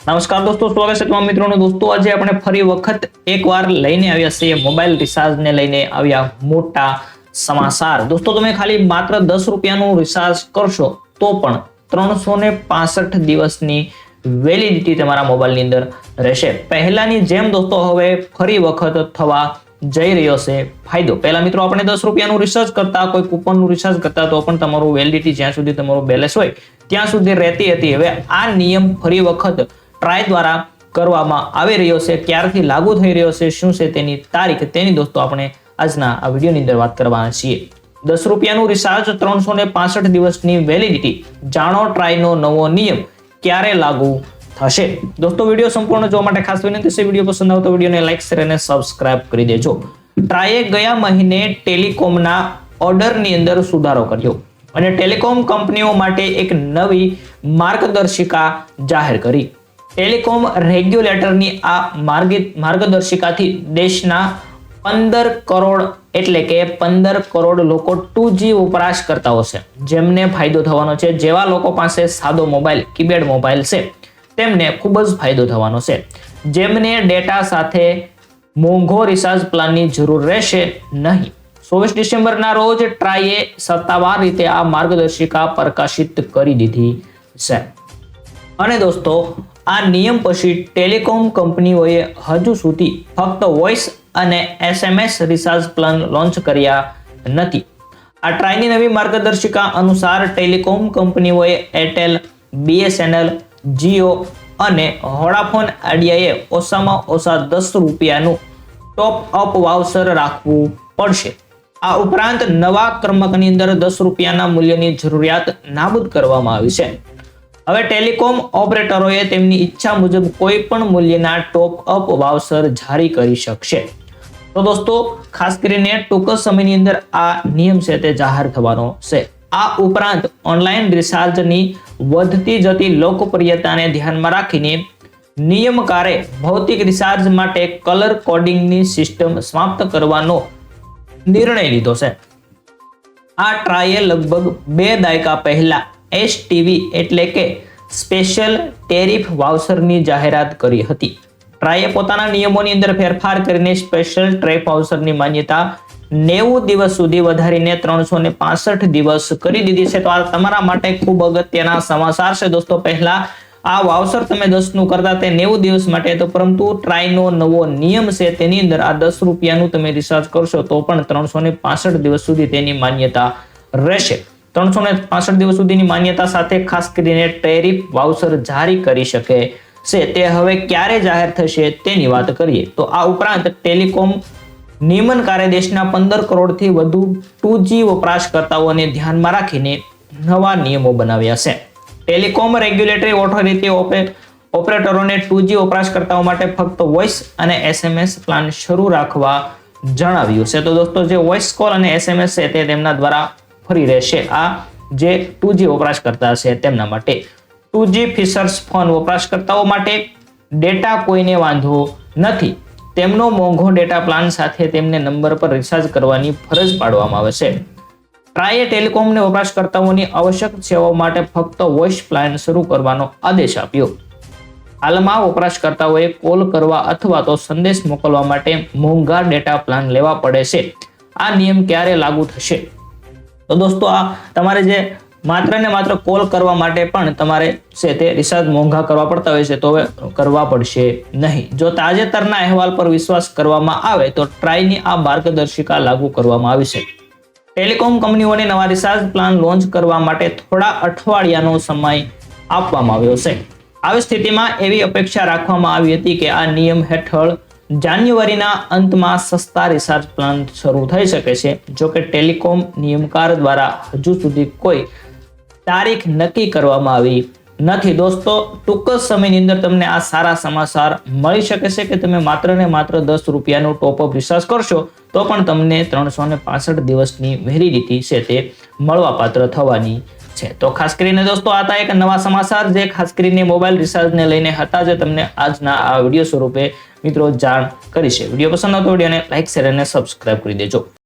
નમસ્કાર દોસ્તો, સ્વાગત છે તમામ મિત્રોનો. દોસ્તો, આજે આપણે ફરી વખત એકવાર લઈને આવ્યા છીએ મોબાઈલ રિચાર્જને લઈને આવ્યા મોટા સમાચાર. દોસ્તો, તમે ખાલી માત્ર દસ રૂપિયાનું રિચાર્જ કરશો તો પણ ત્રણસો ને પાસઠ દિવસની વેલિડિટી તમારા મોબાઈલની અંદર રહેશે. પહેલાની જેમ દોસ્તો, હવે ફરી વખત થવા જઈ રહ્યો છે ફાયદો. પહેલા મિત્રો, આપણે દસ રૂપિયાનું રિસર્ચ કરતા, કોઈ કૂપનનું રિચાર્જ કરતા તો પણ તમારું વેલિડિટી જ્યાં સુધી તમારું બેલેન્સ હોય, ત્યાં સુધી રહેતી હતી. હવે આ નિયમ ફરી વખત ટ્રાય દ્વારા કરવામાં આવી રહ્યો છે, ક્યારથી લાગુ થઈ રહ્યો છે, શું છે તેની તારીખ, તેની દોસ્તો આપણે આજના આ વિડીયોની અંદર વાત કરવાના છીએ. દસ રૂપિયાનું રિચાર્જ ત્રણસો ને પાસઠ દિવસની વેલિડિટી જાણો ટ્રાયનો નવો નિયમ ક્યારે લાગુ થશે? દોસ્તો, વીડિયો સંપૂર્ણ જોવા માટે ખાસ વિનંતી છે, વીડિયો પસંદ આવતો વિડીયોને લાઈક શેર અને સબસ્ક્રાઇબ કરી દેજો. ટ્રાયે ગયા મહિને ટેલિકોમના ઓર્ડરની અંદર સુધારો કર્યો અને ટેલિકોમ કંપનીઓ માટે એક નવી માર્ગદર્શિકા જાહેર કરી. ટેલિકોમ રેગ્યુલેટરની આ માર્ગી માર્ગદર્શિકાથી દેશના પંદર કરોડ એટલે કે પંદર કરોડ લોકો ટુ જી વપરાશકર્તાઓ છે. જેમને ફાયદો થવાનો છે. જેવા લોકો પાસે સાદો મોબાઈલ કીપેડ મોબાઈલ છે, તેમને ખૂબ જ ફાયદો થવાનો છે. જેમને ડેટા સાથે મોંઘો રિચાર્જ પ્લાનની જરૂર રહેશે નહીં. ચોવીસ ડિસેમ્બરના રોજ ટ્રાઈએ સત્તાવાર રીતે આ માર્ગદર્શિકા પ્રકાશિત કરી દીધી છે. અને દોસ્તો આ નિયમ પછી ટેલિકોમ કંપનીઓએ હજુ સુધી ફક્ત વોઇસ અને એસએમએસ રિચાર્જ પ્લાન લોન્ચ કર્યા નથી. આ ટ્રાયની નવી માર્ગદર્શિકા અનુસાર ટેલિકોમ કંપનીઓએ એરટેલ, બીએસએનએલ, જીઓ અને હોડાફોન આઈડિયાએ ઓછામાં ઓછા દસ રૂપિયાનું ટોપ અપ વાવસર રાખવું પડશે. આ ઉપરાંત નવા ક્રમકની અંદર દસ રૂપિયાના મૂલ્યની જરૂરિયાત નાબૂદ કરવામાં આવી છે. હવે ટેલિકોમ ઓપરેટરોએ તેમની ઈચ્છા મુજબ કોઈ પણ મૂલ્યના ટોપ અપ વાવસર જારી કરી શકશે. તો દોસ્તો, ખાસ કરીને ટૂંક સમયની અંદર આ નિયમ છે તે જાહેર થવાનો છે. આ ઉપરાંત ઓનલાઈન રિચાર્જની વધતી જતી લોકપ્રિયતાને ધ્યાનમાં રાખીને નિયમકારે ભૌતિક રિચાર્જ માટે કલર કોડિંગની સિસ્ટમ સમાપ્ત કરવાનો નિર્ણય લીધો છે. આ ટ્રાયે લગભગ બે દાયકા પહેલા એસ ટીવી એટલે કે સ્પેશિયલ ટેરિફ વાઉચરની જાહેરાત કરી હતી. ટ્રાયે પોતાના નિયમોની અંદર ફેરફાર કરીને સ્પેશિયલ ટ્રેફ વાઉચરની માન્યતા નેવું દિવસ સુધી વધારીને ત્રણસો ને પાસઠ દિવસ કરી દીધી છે. તો આ તમારા માટે ખૂબ અગત્યના સમાચાર છે. દોસ્તો, પહેલા આ વાવસર તમે દસનું કરતા તે નેવું દિવસ માટે તો પરંતુ ટ્રાયનો નવો નિયમ છે તેની અંદર આ દસ રૂપિયાનું તમે રિચાર્જ કરશો તો પણ ત્રણસો ને પાસઠ દિવસ સુધી તેની માન્યતા રહેશે. ત્રણસો ને પાસઠ દિવસ સુધીની માન્યતા સાથે ખાસ કરીને ટેરિફ વાઉચર જારી કરી શકે છે. તે હવે ક્યારે જાહેર થશે તેની વાત કરીએ. તો આ ઉપરાંત ટેલિકોમ નિયમનકારે દેશના પંદર કરોડથી વધુ ટુ જી વપરાશકર્તાઓને ધ્યાનમાં રાખીને નવા નિયમો બનાવ્યા છે. ટેલિકોમ રેગ્યુલેટરી ઓથોરિટી ઓપરેટરોને ટુ જી વપરાશકર્તાઓ માટે ફક્ત વોઇસ અને એસએમએસ પ્લાન શરૂ રાખવા જણાવ્યું છે. તો દોસ્તો, જે વોઇસ કોલ અને એસએમએસ છે તે તેમના દ્વારા ફરી રહેશે. આ જે ટુ જી વપરાશકર્તા છે તેમના માટે. ટુ જી ફીચર્સ ફોન વપરાશકર્તાઓ માટે ડેટા કોઈને વાંધો નથી. તેમનો મોંઘો ડેટા પ્લાન સાથે તેમને નંબર પર રિચાર્જ કરવાની ફરજ પાડવામાં આવે છે. ટ્રાયે ટેલિકોમને વપરાશકર્તાઓની આવશ્યક સેવાઓ માટે ફક્ત વોઇસ પ્લાન શરૂ કરવાનો આદેશ આપ્યો. હાલમાં વપરાશકર્તાઓએ કોલ કરવા અથવા તો સંદેશ મોકલવા માટે મોંઘા ડેટા પ્લાન લેવા પડે છે. આ નિયમ ક્યારે લાગુ થશે? તો દોસ્તો આ તમારે જે માત્ર ને માત્ર કોલ કરવા માટે પણ તમારે છે તે રિચાર્જ મોંઘા કરવા પડતા હોય છે, તો હવે કરવા પડશે નહીં. જો તાજેતરના અહેવાલ પર વિશ્વાસ કરવામાં આવે, તો ટ્રાયની આ માર્ગદર્શિકા લાગુ કરવામાં આવી છે. ટેલિકોમ કંપનીઓને નવા રિચાર્જ પ્લાન લોન્ચ કરવા માટે થોડા અઠવાડિયાનો સમય આપવામાં આવ્યો છે. આવી સ્થિતિમાં એવી અપેક્ષા રાખવામાં આવી હતી કે આ નિયમ હેઠળ જાન્યુઆરીના અંતમાં સસ્તા રિસાર્ચ પ્લાન શરૂ થઈ શકે છે. જો કે ટેલિકોમ નિયમકાર દ્વારા હજુ સુધી કોઈ તારીખ નક્કી કરવામાં આવી નથી. દોસ્તો, ટૂંક જ સમયની અંદર તમને આ સારા સમાચાર મળી શકે છે કે તમે માત્ર ને માત્ર દસ રૂપિયાનું ટોપઅપ રિસાર્જ કરશો, તો પણ તમને ત્રણસો ને પાસઠ દિવસની વેલિડિટી છે તે મળવાપાત્ર થવાની છે. તો ખાસ કરીને દોસ્તો, આ એક નવા સમાચાર. જે ખાસ કરીને મોબાઈલ રિચાર્જને લઈને હતા, જે તમને આજના આ વીડિયો સ્વરૂપે મિત્રો જાણ કરી છે. વીડિયો પસંદ આવતો વિડીયોને લાઇક શેર અને સબસ્ક્રાઇબ કરી દેજો.